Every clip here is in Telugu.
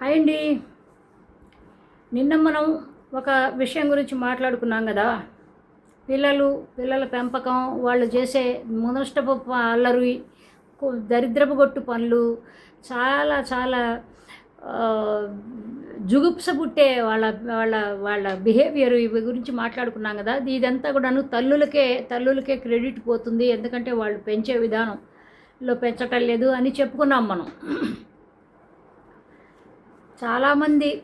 హాయ్ అండి. నిన్న మనం ఒక విషయం గురించి మాట్లాడుకున్నాం కదా. పిల్లలు పిల్లల పెంపకం వాళ్ళు చేసే మునష్టపు అల్లరి దరిద్రపు గొట్టు పనులు చాలా చాలా జుగుప్స పుట్టే వాళ్ళ వాళ్ళ వాళ్ళ బిహేవియర్ ఇవి గురించి మాట్లాడుకున్నాం కదా. ఇదంతా కూడాను తల్లులకే తల్లులకే క్రెడిట్ పోతుంది. ఎందుకంటే వాళ్ళు పెంచే విధానంలో పెంచటం లేదు అని చెప్పుకున్నాం మనం. చాలామంది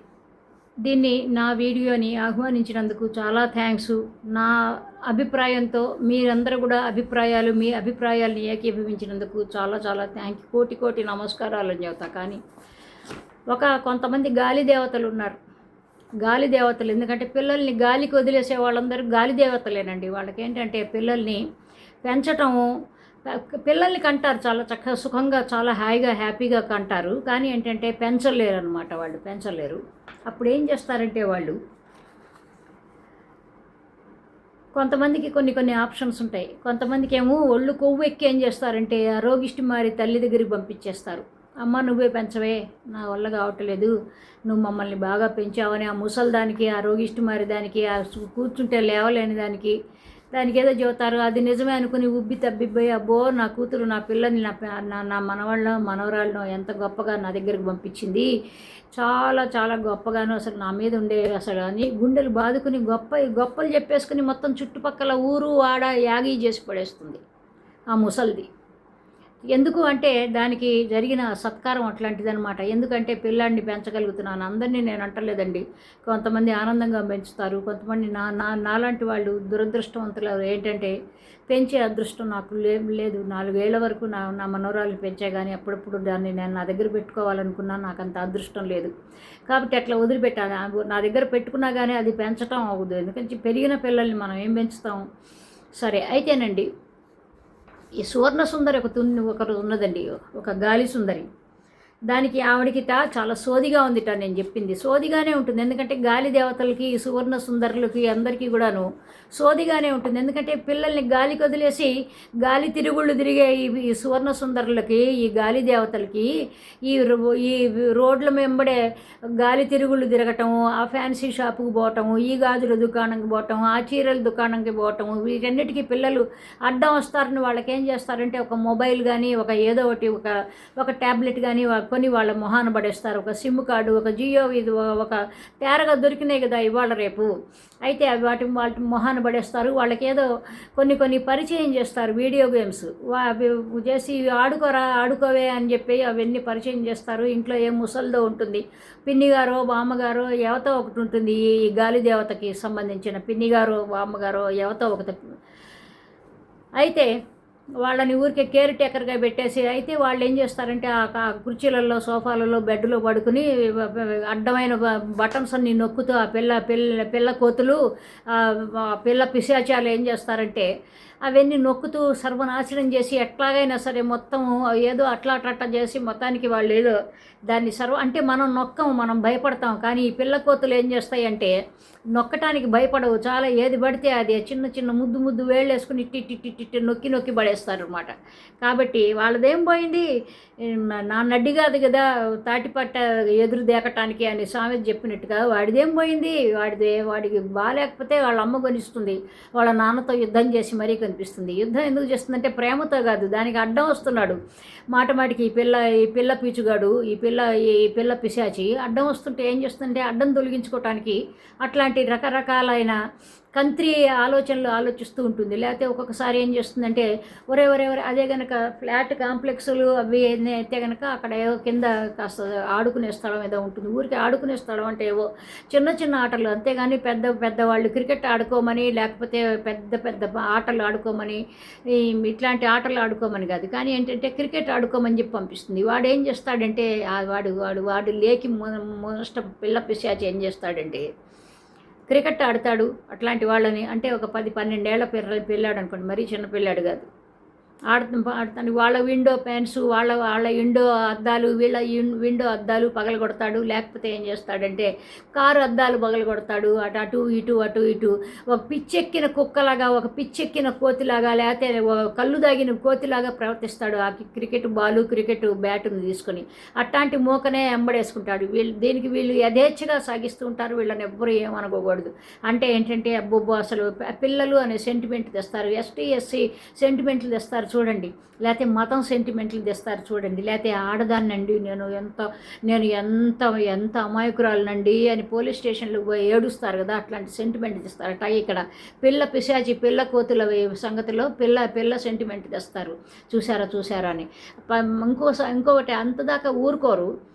దీన్ని నా వీడియోని ఆహ్వానించినందుకు చాలా థ్యాంక్స్. నా అభిప్రాయంతో మీరందరూ కూడా అభిప్రాయాలు మీ అభిప్రాయాలను ఏకీభవించినందుకు చాలా చాలా థ్యాంక్ యూ. కోటి కోటి నమస్కారాలు అని చెబుతా. కానీ ఒక కొంతమంది గాలి దేవతలు ఉన్నారు. గాలి దేవతలు ఎందుకంటే పిల్లల్ని గాలికి వదిలేసే వాళ్ళందరూ గాలి దేవతలేనండి. వాళ్ళకి ఏంటంటే పిల్లల్ని పెంచటము పిల్లల్ని కంటారు చాలా చక్కగా సుఖంగా చాలా హాయిగా హ్యాపీగా కంటారు. కానీ ఏంటంటే పెంచలేరు అనమాట వాళ్ళు పెంచలేరు. అప్పుడు ఏం చేస్తారంటే వాళ్ళు కొంతమందికి కొన్ని కొన్ని ఆప్షన్స్ ఉంటాయి. కొంతమందికి ఏమో ఒళ్ళు కొవ్వు ఎక్కి ఏం చేస్తారంటే ఆ రోగిష్టి మారి తల్లి దగ్గరికి పంపించేస్తారు. అమ్మ నువ్వే పెంచవే నా వల్ల కావట్లేదు నువ్వు మమ్మల్ని బాగా పెంచావని ఆ ముసలి దానికి ఆ రోగిష్టి మారి దానికి ఆ కూర్చుంటే లేవలేని దానికి దానికి ఏదో చెబుతారు అది నిజమే అనుకుని ఉబ్బి తబ్బిబ్బోయి అబ్బో నా కూతురు నా పిల్లని నా నా నా మనవాళ్ళను మనవరాళ్ళను ఎంత గొప్పగా నా దగ్గరకు పంపించింది. చాలా చాలా గొప్పగాను అసలు నా మీద ఉండే అసలు అని గుండెలు బాదుకుని గొప్ప గొప్పలు చెప్పేసుకుని మొత్తం చుట్టుపక్కల ఊరు ఆడ యాగి చేసి పడేస్తుంది. ఆ ముసల్ది. ఎందుకు అంటే దానికి జరిగిన సత్కారం అట్లాంటిదనమాట ఎందుకంటే పిల్లాడిని పెంచగలుగుతున్నాను. అందరినీ నేను అంటలేదండి. కొంతమంది ఆనందంగా పెంచుతారు. కొంతమంది నా నా నాలాంటి వాళ్ళు దురదృష్టవంతులు ఏంటంటే పెంచే అదృష్టం నాకు లే లేదు. నాలుగేళ్ళ వరకు నా నా మనోరాలు పెంచే కానీ అప్పుడప్పుడు దాన్ని నేను నా దగ్గర పెట్టుకోవాలనుకున్నా నాకు అంత అదృష్టం లేదు. కాబట్టి అట్లా వదిలిపెట్టాను నా దగ్గర పెట్టుకున్నా కానీ అది పెంచటం అవ్వదు. ఎందుకంటే పెరిగిన పిల్లల్ని మనం ఏం పెంచుతాం? సరే అయితేనండి. ఈ సువర్ణ సుందరి ఒక తున్ని ఒకరు ఉన్నదండి ఒక గాలి సుందరి. దానికి ఆవిడకి చాలా సోదిగా ఉందిట నేను చెప్పింది. సోదిగానే ఉంటుంది. ఎందుకంటే గాలి దేవతలకి ఈ సువర్ణ సుందరులకి అందరికీ కూడాను సోదిగానే ఉంటుంది. ఎందుకంటే పిల్లల్ని గాలికి వదిలేసి గాలి తిరుగుళ్ళు తిరిగే ఈ సువర్ణ సుందరులకి ఈ గాలి దేవతలకి ఈ రో- ఈ రోడ్ల వెంబడే గాలి తిరుగుళ్ళు తిరగటము ఆ ఫ్యాన్సీ షాపుకి పోవటము ఈ గాజుల దుకాణంకి పోవటం ఆ చీరల దుకాణంకి పోవటము వీటన్నిటికీ పిల్లలు అడ్డం వస్తారని వాళ్ళకి ఏం చేస్తారంటే ఒక మొబైల్ కానీ ఒక ఏదో ఒకటి ఒక ఒక ట్యాబ్లెట్ కానీ కొని వాళ్ళ మొహాన పడేస్తారు. ఒక సిమ్ కార్డు ఒక జియో ఇది ఒక- తేరగా దొరికినాయి కదా ఇవాళ రేపు. అయితే అవి వాటి వాటి మొహాన పడేస్తారు. వాళ్ళకి ఏదో కొన్ని కొన్ని పరిచయం చేస్తారు వీడియో గేమ్స్. అవి చేసి ఆడుకోరా ఆడుకోవే అని చెప్పి అవన్నీ పరిచయం చేస్తారు. ఇంట్లో ఏం ముసల్దో ఉంటుంది. పిన్నిగారో బామ్మగారో ఎవతో ఒకటి ఉంటుంది. ఈ గాలి దేవతకి సంబంధించిన పిన్నిగారు బామ్మగారో ఎవతో ఒకటి. అయితే వాళ్ళని ఊరికే కేర్ టేకర్గా పెట్టేసి అయితే వాళ్ళు ఏం చేస్తారంటే ఆ కుర్చీలలో సోఫాలలో బెడ్లో పడుకుని అడ్డమైన బటన్స్ అన్ని నొక్కుతూ ఆ పిల్ల పిల్ల పిల్ల కోతులు పిల్ల పిశాచాలు ఏం చేస్తారంటే అవన్నీ నొక్కుతూ సర్వనాశనం చేసి ఎట్లాగైనా సరే మొత్తం ఏదో అట్లా అట్లా చేసి మొత్తానికి వాళ్ళు ఏదో దాన్ని సర్వ అంటే మనం నొక్కం మనం భయపడతాం. కానీ ఈ పిల్ల కోతులు ఏం చేస్తాయంటే నొక్కటానికి భయపడవు. చాలా ఏది పడితే అది చిన్న చిన్న ముద్దు ముద్దు వేళ్ళు వేసుకుని ఇట్టి ఇట్టి ఇట్టి నొక్కి నొక్కి పడే అనమాట కాబట్టి వాళ్ళదేం పోయింది? నా నడ్డి కాదు కదా తాటిపట్ట ఎదురు దేకటానికి అని స్వామి చెప్పినట్టుగా వాడిదేం పోయింది? వాడిదే వాడికి బాగాలేకపోతే వాళ్ళ అమ్మ కొనిస్తుంది. వాళ్ళ నాన్నతో యుద్ధం చేసి మరీ కనిపిస్తుంది. యుద్ధం ఎందుకు చేస్తుందంటే ప్రేమతో కాదు దానికి అడ్డం వస్తున్నాడు. మాట మాటికి ఈ పిల్ల ఈ పిల్ల పీచుగాడు ఈ పిల్ల ఈ పిల్ల పిశాచి అడ్డం వస్తుంటే ఏం చేస్తుందంటే అడ్డం తొలగించుకోవటానికి అట్లాంటి రకరకాలైన కంత్రి ఆలోచనలు ఆలోచిస్తూ ఉంటుంది. లేకపోతే ఒక్కొక్కసారి ఏం చేస్తుందంటే ఒరే ఒరే ఒరే అదే కనుక ఫ్లాట్ కాంప్లెక్స్లు అవి అయితే కనుక అక్కడ ఏవో కింద కాస్త ఆడుకునే స్థలం ఏదో ఉంటుంది. ఊరికి ఆడుకునే స్థలం అంటే ఏవో చిన్న చిన్న ఆటలు. అంతేగాని పెద్ద పెద్ద వాళ్ళు క్రికెట్ ఆడుకోమని లేకపోతే పెద్ద పెద్ద ఆటలు ఆడుకోమని ఇట్లాంటి ఆటలు ఆడుకోమని కాదు. కానీ ఏంటంటే క్రికెట్ ఆడుకోమని చెప్పి పంపిస్తుంది. వాడు ఏం చేస్తాడంటే వాడు వాడు వాడు లేకి మొదట పిల్ల పిశాచి ఏం చేస్తాడంటే క్రికెట్ ఆడతాడు అట్లాంటి వాళ్ళని అంటే ఒక పది పన్నెండేళ్ళ పిల్ల పిల్లాడు అనుకోండి మరీ చిన్న పిల్లాడు కాదు. ఆడుతు ఆడుతాను. వాళ్ళ విండో ప్యాన్స్ వాళ్ళ వాళ్ళ విండో అద్దాలు వీళ్ళ విండో అద్దాలు పగల కొడతాడు లేకపోతే ఏం చేస్తాడంటే కారు అద్దాలు పగల కొడతాడు అటు అటు ఇటు అటు ఇటు. ఒక పిచ్చెక్కిన కుక్కలాగా ఒక పిచ్చెక్కిన కోతిలాగా లేకపోతే ఒక కళ్ళు దాగిన కోతిలాగా ప్రవర్తిస్తాడు ఆ క్రికెట్ బాలు క్రికెట్ బ్యాటును తీసుకొని. అట్లాంటి మూకనే ఎంబడేసుకుంటాడు. వీళ్ళు దీనికి వీళ్ళు యథేచ్ఛగా సాగిస్తూ ఉంటారు. వీళ్ళని ఎవ్వరూ ఏమనుకోకూడదు అంటే ఏంటంటే అబ్బొబ్బో అసలు పిల్లలు అనే సెంటిమెంట్ తెస్తారు. ఎస్టీ ఎస్సీ సెంటిమెంట్లు తెస్తారు. చూడండి. లేకపోతే మతం సెంటిమెంట్లు తెస్తారు చూడండి. లేకపోతే ఆడదాన్నండి నేను ఎంత నేను ఎంత ఎంత అమాయకురాలనండి అని పోలీస్ స్టేషన్లో పోయి ఏడుస్తారు కదా అట్లాంటి సెంటిమెంట్ తెస్తారు. ఇక్కడ పిల్ల పిశాచి పిల్ల కోతుల సంగతిలో పిల్ల పిల్ల సెంటిమెంట్ తెస్తారు. చూసారా చూసారా అని. ఇంకో ఇంకొకటి అంతదాకా ఊరుకోరు.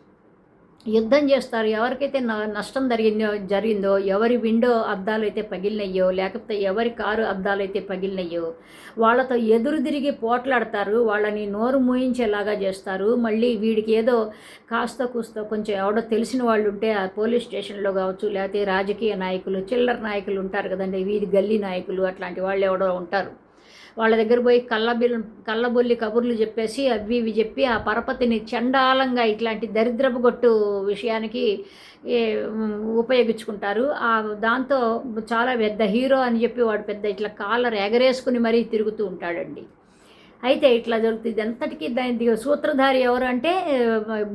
యుద్ధం చేస్తారు. ఎవరికైతే న- నష్టం జరిగిందో జరిగిందో ఎవరి విండో అద్దాలు అయితే పగిలినయ్యో లేకపోతే ఎవరి కారు అద్దాలు అయితే పగిలినయ్యో వాళ్ళతో ఎదురు తిరిగి పోట్లాడతారు. వాళ్ళని నోరు మూయించేలాగా చేస్తారు. మళ్ళీ వీడికి ఏదో కాస్త కూస్తో కొంచెం ఎవడో తెలిసిన వాళ్ళు ఉంటే ఆ పోలీస్ స్టేషన్లో కావచ్చు లేకపోతే రాజకీయ నాయకులు చిల్లర నాయకులు ఉంటారు కదండి వీధి గల్లీ నాయకులు అట్లాంటి వాళ్ళు ఎవడో ఉంటారు. వాళ్ళ దగ్గర పోయి కళ్ళబిల్ కళ్ళబొల్లి కబుర్లు చెప్పేసి అవి ఇవి చెప్పి ఆ పరపతిని చండాలంగా ఇట్లాంటి దరిద్రపు గొట్టు విషయానికి ఉపయోగించుకుంటారు. ఆ దాంతో చాలా పెద్ద హీరో అని చెప్పి వాడు పెద్ద ఇట్లా కాలర్ ఎగరేసుకుని మరీ తిరుగుతూ ఉంటాడండి. అయితే ఇట్లా జరుగుతుంది. ఇదంతటికీ దాని సూత్రధారి ఎవరు అంటే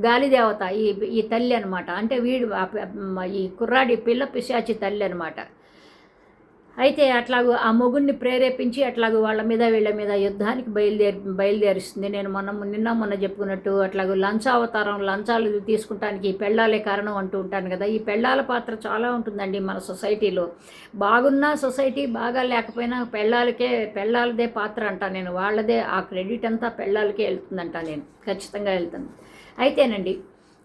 గాలిదేవత ఈ ఈ తల్లి అనమాట అంటే వీడు ఈ కుర్రాడి పిల్ల పిశాచి తల్లి అనమాట అయితే అట్లాగూ ఆ మొగుడిని ప్రేరేపించి అట్లాగూ వాళ్ళ మీద వీళ్ళ మీద యుద్ధానికి బయలుదేరి బయలుదేరిస్తుంది. నేను మొన్న నిన్న మొన్న చెప్పుకున్నట్టు అట్లాగూ లంచావతారం లంచాలు తీసుకుంటానికి ఈ పెళ్ళాలే కారణం అంటూ ఉంటాను కదా. ఈ పెళ్ళాల పాత్ర చాలా ఉంటుందండి మన సొసైటీలో. బాగున్న సొసైటీ బాగా లేకపోయినా పెళ్ళాలకే పెళ్ళాలదే పాత్ర అంటా నేను. వాళ్ళదే ఆ క్రెడిట్ అంతా పెళ్ళాలకే వెళ్తుందంట నేను. ఖచ్చితంగా వెళ్తుంది అయితేనండి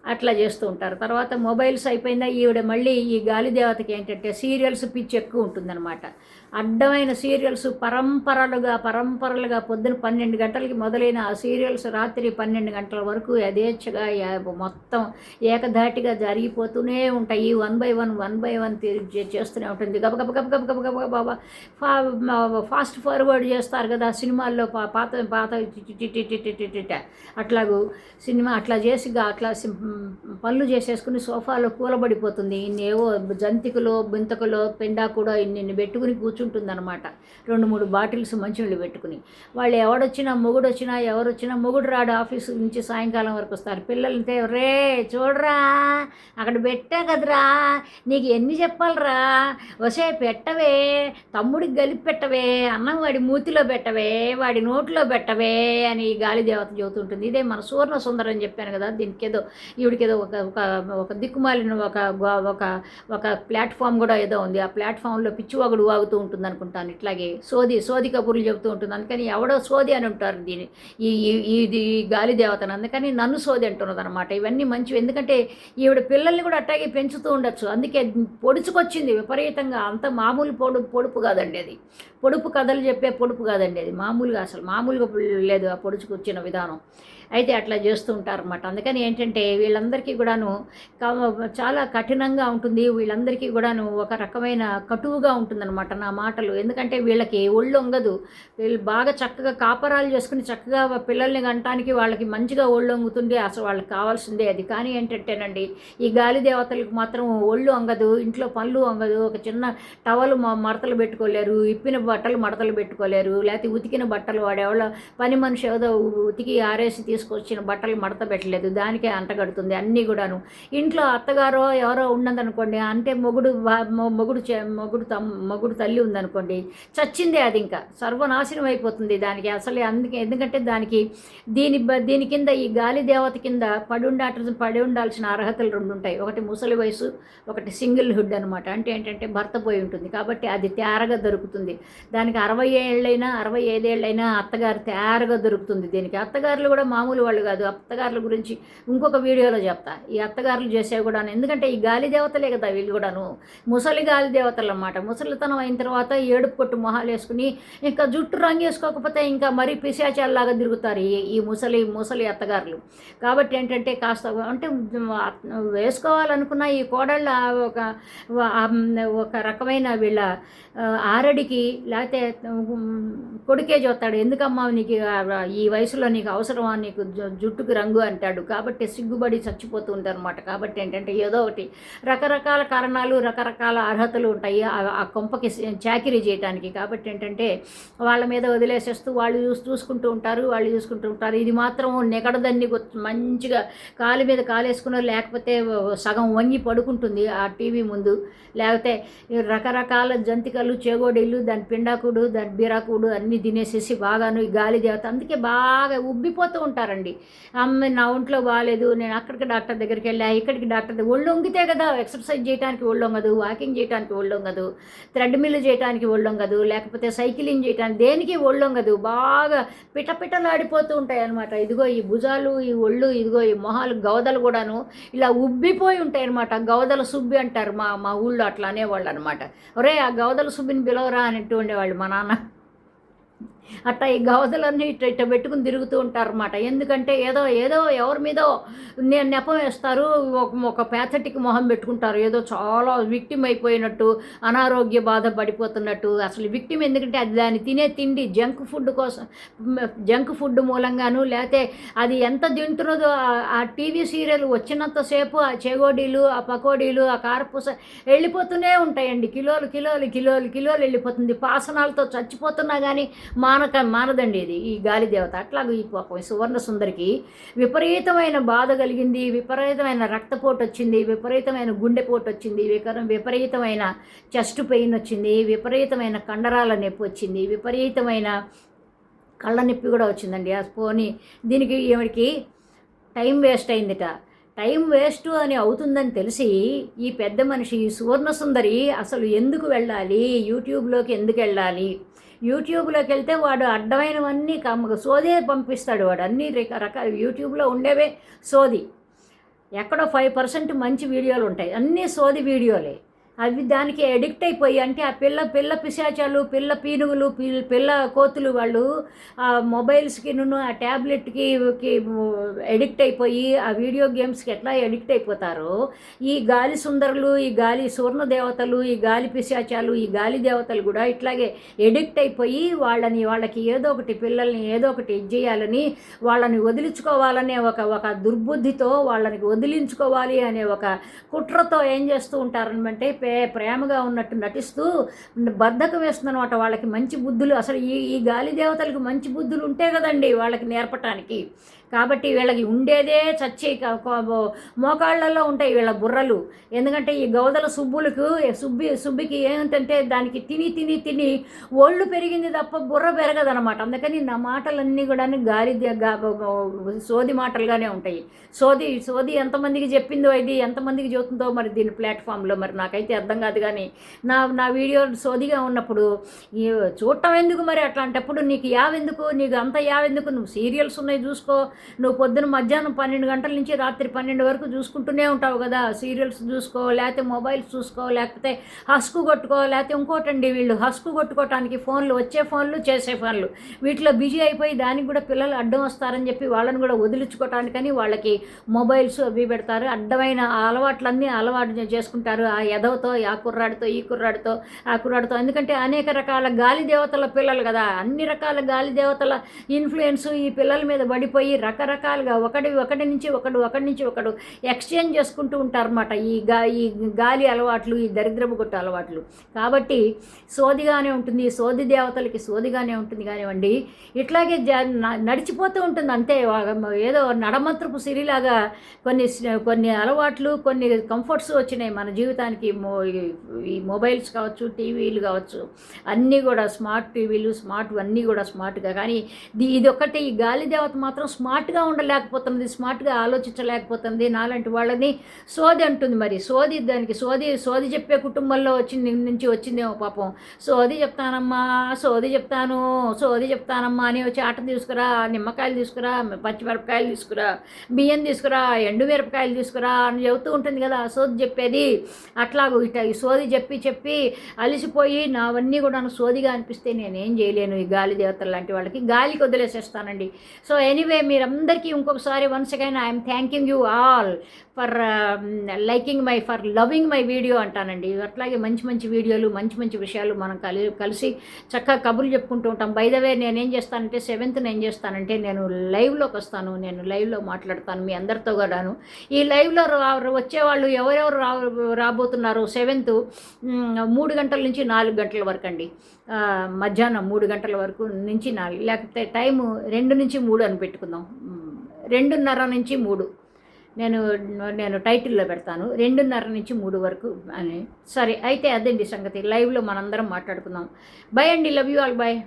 అట్లా చేస్తూ ఉంటారు. తర్వాత మొబైల్స్ అయిపోయిందా ఈవిడ మళ్ళీ ఈ గాలి దేవతకి ఏంటంటే సీరియల్స్ పిచ్చి ఎక్కువ ఉంటుందన్నమాట. అడ్డమైన సీరియల్స్ పరంపరలుగా పరంపరలుగా పొద్దున పన్నెండు గంటలకి మొదలైన ఆ సీరియల్స్ రాత్రి పన్నెండు గంటల వరకు యథేచ్ఛగా మొత్తం ఏకధాటిగా జరిగిపోతూనే ఉంటాయి. One by one one by one చేస్తూనే ఉంటుంది. గబ గబ గబ గబ గబ గబ బాబా. ఫాస్ట్ ఫార్వర్డ్ చేస్తారు కదా సినిమాల్లో పా- పాత పాత టి- అట్లాగూ సినిమా అట్లా చేసి అట్లా పళ్ళు పనులు చేసేసుకుని సోఫాలో కూలబడిపోతుంది. ఇన్నేవో జంతికలో బింతకలో పెండా కూడా ఇన్ని పెట్టుకుని కూర్చు కూర్చుంటుందన్నమాట. రెండు మూడు బాటిల్స్ మంచినీళ్ళు పెట్టుకుని. వాళ్ళు ఎవడొచ్చినా మొగుడు వచ్చినా ఎవరు వచ్చినా మొగుడు రాడు ఆఫీసు నుంచి సాయంకాలం వరకు వస్తారు. పిల్లలతో రే చూడరా అక్కడ పెట్టా కదరా నీకు ఎన్ని చెప్పాలరా వసే పెట్టవే తమ్ముడికి గలిపి పెట్టవే అన్నం వాడి మూతిలో పెట్టవే వాడి నోట్లో పెట్టవే అని గాలి దేవత చెబుతుంటుంది. ఇదే మన సువర్ణ సుందరం అని చెప్పాను కదా దీనికి ఏదో ఈవిడికి ఏదో ఒక ఒక ఒక దిక్కుమాలిన ఒక గో- ఒక ఒక ప్లాట్ఫామ్ కూడా ఏదో ఉంది. ఆ ప్లాట్ఫామ్లో పిచ్చివాగుడు వాగుతూ ఉంటుంది అనుకుంటాను ఇట్లాగే. సోది సోది కబుర్లు చెబుతూ ఉంటుంది. అందుకని ఎవడో సోది అని ఉంటారు దీని ఈ ఇది ఈ గాలి దేవతను. అందుకని నన్ను సోది అంటున్నది అనమాట ఇవన్నీ మంచివి. ఎందుకంటే ఈవిడ పిల్లల్ని కూడా అట్టాగే పెంచుతూ ఉండొచ్చు. అందుకే పొడుచుకొచ్చింది విపరీతంగా. అంత మామూలు పొడు పొడుపు కాదండి అది. పొడుపు కథలు చెప్పే పొడుపు కాదండి అది. మామూలుగా అసలు మామూలుగా లేదు ఆ పొడుచుకొచ్చిన విధానం. అయితే అట్లా చేస్తూ ఉంటారన్నమాట అందుకని ఏంటంటే వీళ్ళందరికీ కూడాను చాలా కఠినంగా ఉంటుంది. వీళ్ళందరికీ కూడాను ఒక రకమైన కటువుగా ఉంటుందన్నమాట నా మాటలు. ఎందుకంటే వీళ్ళకి ఒళ్ళు వంగదు. వీళ్ళు బాగా చక్కగా కాపరాలు చేసుకుని చక్కగా పిల్లల్ని గంటానికి వాళ్ళకి మంచిగా ఒళ్ళు వంగుతుంది అసలు వాళ్ళకి కావాల్సిందే అది. కానీ ఏంటంటేనండి ఈ గాలి దేవతలకు మాత్రం ఒళ్ళు వంగదు ఇంట్లో పనులు వంగదు. ఒక చిన్న టవలు మడతలు పెట్టుకోలేరు ఇప్పిన బట్టలు మడతలు పెట్టుకోలేరు లేకపోతే ఉతికిన బట్టలు వాడేవాళ్ళ. పని మనిషి ఏదో ఉతికి ఆరేసి తీసుకొచ్చిన బట్టలు మడత పెట్టలేదు దానికే అంటగడుతుంది అన్నీ కూడాను. ఇంట్లో అత్తగారో ఎవరో ఉన్నదనుకోండి అంటే మొగుడు మొగుడు మొగుడు తమ్ మొగుడు తల్లి ఉందనుకోండి చచ్చిందే అది ఇంకా. సర్వనాశనం అయిపోతుంది దానికి అసలే అందుకే ఎందుకంటే దానికి దీని బ- దీని కింద ఈ గాలి దేవత కింద పడి ఉండాల్సిన పడి ఉండాల్సిన అర్హతలు రెండు ఉంటాయి. ఒకటి ముసలి వయసు ఒకటి సింగిల్ హుడ్ అనమాట అంటే ఏంటంటే భర్త పోయి ఉంటుంది కాబట్టి అది తేరగా దొరుకుతుంది. దానికి అరవై ఏళ్ళైనా అరవై ఐదేళ్ళైనా అత్తగారు తేరగా దొరుకుతుంది దీనికి. అత్తగారులు కూడా మామూలు మామూలు వాళ్ళు కాదు అత్తగారుల గురించి ఇంకొక వీడియోలో చెప్తా. ఈ అత్తగారులు చేసేవి కూడాను ఎందుకంటే ఈ గాలి దేవతలే కదా వీళ్ళు కూడాను. ముసలి గాలి దేవతలు అన్నమాట. ముసలితనం అయిన తర్వాత ఏడుపు కొట్టు మొహాలు వేసుకుని ఇంకా జుట్టు రంగు వేసుకోకపోతే ఇంకా మరీ పిశాచాల్లాగా తిరుగుతారు ఈ ఈ ముసలి ముసలి అత్తగారులు. కాబట్టి ఏంటంటే కాస్త అంటే వేసుకోవాలనుకున్న ఈ కోడళ్ళ ఒక ఒక రకమైన వీళ్ళ ఆరడికి లేకపోతే కొడుకే చూస్తాడు. ఎందుకమ్మా నీకు ఈ వయసులో నీకు అవసరమా నీకు? జుట్టుకు రంగు అంటాడు. కాబట్టి సిగ్గుబడి చచ్చిపోతూ ఉంటారు అనమాట కాబట్టి ఏంటంటే ఏదో ఒకటి రకరకాల కారణాలు రకరకాల అర్హతలు ఉంటాయి ఆ కొంపకి చాకిరీ చేయడానికి కాబట్టి ఏంటంటే వాళ్ళ మీద వదిలేసేస్తూ వాళ్ళు చూసి చూసుకుంటూ ఉంటారు వాళ్ళు చూసుకుంటూ ఉంటారు. ఇది మాత్రం నెగడదన్ని మంచిగా కాలు మీద కాలేసుకున్న లేకపోతే సగం వంగి పడుకుంటుంది ఆ టీవీ ముందు. లేకపోతే రకరకాల జంతికలు చేగోడీలు దాని పిండాకుడు దాని బీరాకుడు అన్నీ తినేసేసి బాగాను ఈ గాలి దేవత. అందుకే బాగా ఉబ్బిపోతూ ఉంటారు. చేస్తారండి. అమ్మ నా ఒంట్లో బాగాలేదు నేను అక్కడికి డాక్టర్ దగ్గరికి వెళ్ళా ఇక్కడికి డాక్టర్ ఒళ్ళు వంగితే కదా ఎక్సర్సైజ్ చేయడానికి ఒళ్ళు వంగదు వాకింగ్ చేయడానికి ఒళ్ళు వంగదు థ్రెడ్ చేయడానికి ఒళ్ళు వంగదు లేకపోతే సైకిలింగ్ చేయడానికి దేనికి ఒళ్ళు వంగదు బాగా పిటపిటలాడిపోతూ ఉంటాయి అనమాట ఇదిగో ఈ భుజాలు ఈ ఒళ్ళు ఇదిగో ఈ మొహాలు గవదలు కూడాను ఇలా ఉబ్బిపోయి ఉంటాయి అనమాట గవదల సుబ్బి అంటారు మా మా ఊళ్ళో అట్లా అనేవాళ్ళు అనమాట ఒరే ఆ గవదల సుబ్బిని పిలవరా అనేట్టు ఉండేవాళ్ళు మా నాన్న. అట్లా ఈ గవదలన్నీ ఇట్ట ఇట్ట పెట్టుకుని తిరుగుతూ ఉంటారన్నమాట. ఎందుకంటే ఏదో ఏదో ఎవరి మీదో నేను నెపం వేస్తారు ఒక ఒక ప్యాథటిక్ మొహం పెట్టుకుంటారు. ఏదో చాలా విక్టిమ్ అయిపోయినట్టు అనారోగ్య బాధ పడిపోతున్నట్టు. అసలు విక్టిమ్ ఎందుకంటే అది దాన్ని తినే తిండి జంక్ ఫుడ్ కోసం జంక్ ఫుడ్ మూలంగాను లేకపోతే అది ఎంత తింటున్నదో ఆ టీవీ సీరియల్ వచ్చినంతసేపు ఆ చెగోడీలు ఆ పకోడీలు ఆ కారపూస వెళ్ళిపోతూనే ఉంటాయండి. కిలోలు కిలోలు కిలోలు కిలోలు వెళ్ళిపోతుంది. పాసనాలతో చచ్చిపోతున్నా కానీ మా మానక మానదండి ఇది ఈ గాలి దేవత. అట్లాగే ఈ పాపం సువర్ణ సుందరికి విపరీతమైన బాధ కలిగింది విపరీతమైన రక్తపోటు వచ్చింది విపరీతమైన గుండెపోటు వచ్చింది విపరీతమైన చెస్ట్ పెయిన్ వచ్చింది విపరీతమైన కండరాల నొప్పి వచ్చింది విపరీతమైన కళ్ళ నొప్పి కూడా వచ్చిందండి. ఆ పోనీ దీనికి ఈవిడికి టైం వేస్ట్ అయిందిట. టైం వేస్ట్ అని అవుతుందని తెలిసి ఈ పెద్ద మనిషి సువర్ణసుందరి అసలు ఎందుకు వెళ్ళాలి? యూట్యూబ్లోకి ఎందుకు వెళ్ళాలి? యూట్యూబ్లోకి వెళ్తే వాడు అడ్డమైనవన్నీ కమ్మ సోదే పంపిస్తాడు వాడు. అన్ని రకాల యూట్యూబ్లో ఉండేవే సోది. ఎక్కడో ఫైవ్ పర్సెంట్ మంచి వీడియోలు ఉంటాయి. అన్నీ సోది వీడియోలే. అవి దానికి అడిక్ట్ అయిపోయి అంటే ఆ పిల్ల పిల్ల పిశాచాలు పిల్ల పీనుగులు పిల్ల కోతులు వాళ్ళు ఆ మొబైల్స్కి ఆ ట్యాబ్లెట్కి అడిక్ట్ అయిపోయి ఆ వీడియో గేమ్స్కి ఎట్లా అడిక్ట్ అయిపోతారో ఈ గాలి సుందరులు ఈ గాలి సువర్ణ దేవతలు ఈ గాలి పిశాచాలు ఈ గాలి దేవతలు కూడా ఇట్లాగే ఎడిక్ట్ అయిపోయి వాళ్ళని వాళ్ళకి ఏదో ఒకటి పిల్లల్ని ఏదో ఒకటి చేయాలని వాళ్ళని వదిలించుకోవాలనే ఒక ఒక దుర్బుద్ధితో వాళ్ళని వదిలించుకోవాలి అనే ఒక కుట్రతో ఏం చేస్తూ ఉంటారనమంటే ప్రే ప్రేమగా ఉన్నట్టు నటిస్తూ బద్ధకం వేస్తుందన్నమాట వాళ్ళకి మంచి బుద్ధులు. అసలు ఈ ఈ గాలి దేవతలకు మంచి బుద్ధులు ఉంటే కదండి వాళ్ళకి నేర్పటానికి. కాబట్టి వీళ్ళకి ఉండేదే చచ్చి మోకాళ్ళల్లో ఉంటాయి వీళ్ళ బుర్రలు. ఎందుకంటే ఈ గౌదల సుబ్బులకు సుబ్బి సుబ్బికి ఏమిటంటే దానికి తిని తిని తిని ఒళ్ళు పెరిగింది తప్ప బుర్ర పెరగదనమాట అందుకని నా మాటలన్నీ కూడా గాలి సోది మాటలుగానే ఉంటాయి. సోది సోది ఎంతమందికి చెప్పిందో ఇది ఎంతమందికి చూస్తుందో మరి దీని ప్లాట్ఫామ్లో మరి నాకైతే అర్థం కాదు. కానీ నా నా వీడియో సోదిగా ఉన్నప్పుడు చూడటం ఎందుకు మరి అట్లాంటప్పుడు? నీకు యావెందుకు? నీకు అంత యావెందుకు? నువ్వు సీరియల్స్ ఉన్నాయి చూసుకో. నువ్వు పొద్దున మధ్యాహ్నం పన్నెండు గంటల నుంచి రాత్రి పన్నెండు వరకు చూసుకుంటూనే ఉంటావు కదా. సీరియల్స్ చూసుకో లేకపోతే మొబైల్స్ చూసుకో లేకపోతే హస్కు కొట్టుకో లేకపోతే ఇంకోటండి వీళ్ళు హస్కు కొట్టుకోవటానికి ఫోన్లు వచ్చే ఫోన్లు చేసే ఫోన్లు. వీటిలో బిజీ అయిపోయి దానికి కూడా పిల్లలు అడ్డం వస్తారని చెప్పి వాళ్ళని కూడా వదిలించుకోవటానికని వాళ్ళకి మొబైల్స్ అవి పెడతారు. అడ్డమైన అలవాట్లన్నీ అలవాటు చేసుకుంటారు. ఆ ఎదవతో ఆ కుర్రాడితో ఈ కుర్రాడితో ఆ కుర్రాడితో. ఎందుకంటే అనేక రకాల గాలి దేవతల పిల్లలు కదా. అన్ని రకాల గాలి దేవతల ఇన్ఫ్లుయెన్స్ ఈ పిల్లల మీద పడిపోయి రకరకాలుగా ఒకటి ఒకటి నుంచి ఒకడు ఒకటి నుంచి ఒకడు ఎక్స్చేంజ్ చేసుకుంటూ ఉంటారన్నమాట. ఈ గా ఈ గాలి అలవాట్లు ఈ దరిద్రపు గుట్ట అలవాట్లు. కాబట్టి సోదిగానే ఉంటుంది సోది దేవతలకి సోదిగానే ఉంటుంది కానివ్వండి. ఇట్లాగే నడిచిపోతూ ఉంటుంది అంతే. ఏదో నడమంత్రపు సిరిలాగా కొన్ని కొన్ని అలవాట్లు కొన్ని కంఫర్ట్స్ వచ్చినాయి మన జీవితానికి. ఈ మొబైల్స్ కావచ్చు టీవీలు కావచ్చు అన్నీ కూడా స్మార్ట్ టీవీలు స్మార్ట్ అన్నీ కూడా స్మార్ట్గా. కానీ ఇది ఒకటి ఈ గాలి దేవత మాత్రం స్మార్ట్ స్మార్ట్గా ఉండలేకపోతుంది స్మార్ట్గా ఆలోచించలేకపోతుంది నాలాంటి వాళ్ళని సోది అంటుంది మరి. సోది దానికి సోది సోది చెప్పే కుటుంబంలో వచ్చింది నుంచి వచ్చిందేమో పాపం. సోది చెప్తానమ్మా సోది చెప్తాను సోది చెప్తానమ్మా అని వచ్చి ఆట తీసుకురా నిమ్మకాయలు తీసుకురా పచ్చిమిరపకాయలు తీసుకురా బియ్యం తీసుకురా ఎండు మిరపకాయలు తీసుకురా అని చెబుతూ ఉంటుంది కదా సోది చెప్పేది. అట్లాగూ ఇట ఈ సోది చెప్పి చెప్పి అలిసిపోయి నావన్నీ కూడా సోదిగా అనిపిస్తే నేనేం చేయలేను ఈ గాలి దేవతలు లాంటి వాళ్ళకి. గాలికి వదిలేసేస్తానండి. సో ఎనీవే మీరందరికీ ఇంకొకసారి once again I'm thanking you all for liking my for loving my video అంటానండి. అట్లాగే మంచి మంచి వీడియోలు మంచి మంచి విషయాలు మనం కలి కలిసి చక్కగా కబుర్లు చెప్పుకుంటూ ఉంటాం. బైదవే నేనేం చేస్తానంటే సెవెంత్ ఏం చేస్తానంటే నేను లైవ్లోకి వస్తాను. నేను లైవ్లో మాట్లాడతాను మీ అందరితో కూడాను. ఈ లైవ్లో రా వచ్చేవాళ్ళు ఎవరెవరు రా రాబోతున్నారు సెవెంత్ మూడు గంటల నుంచి నాలుగు గంటల వరకు అండి. మధ్యాహ్నం మూడు గంటల వరకు నుంచి నాలుగు లేకపోతే టైము రెండు నుంచి మూడు అని పెట్టుకుందాం. రెండున్నర నుంచి మూడు. నేను నేను టైటిల్లో పెడతాను. రెండున్నర నుంచి మూడు వరకు అని. సరే అయితే అదండి సంగతి. లైవ్లో మనందరం మాట్లాడుకుందాం. బై అండి. Love you all bye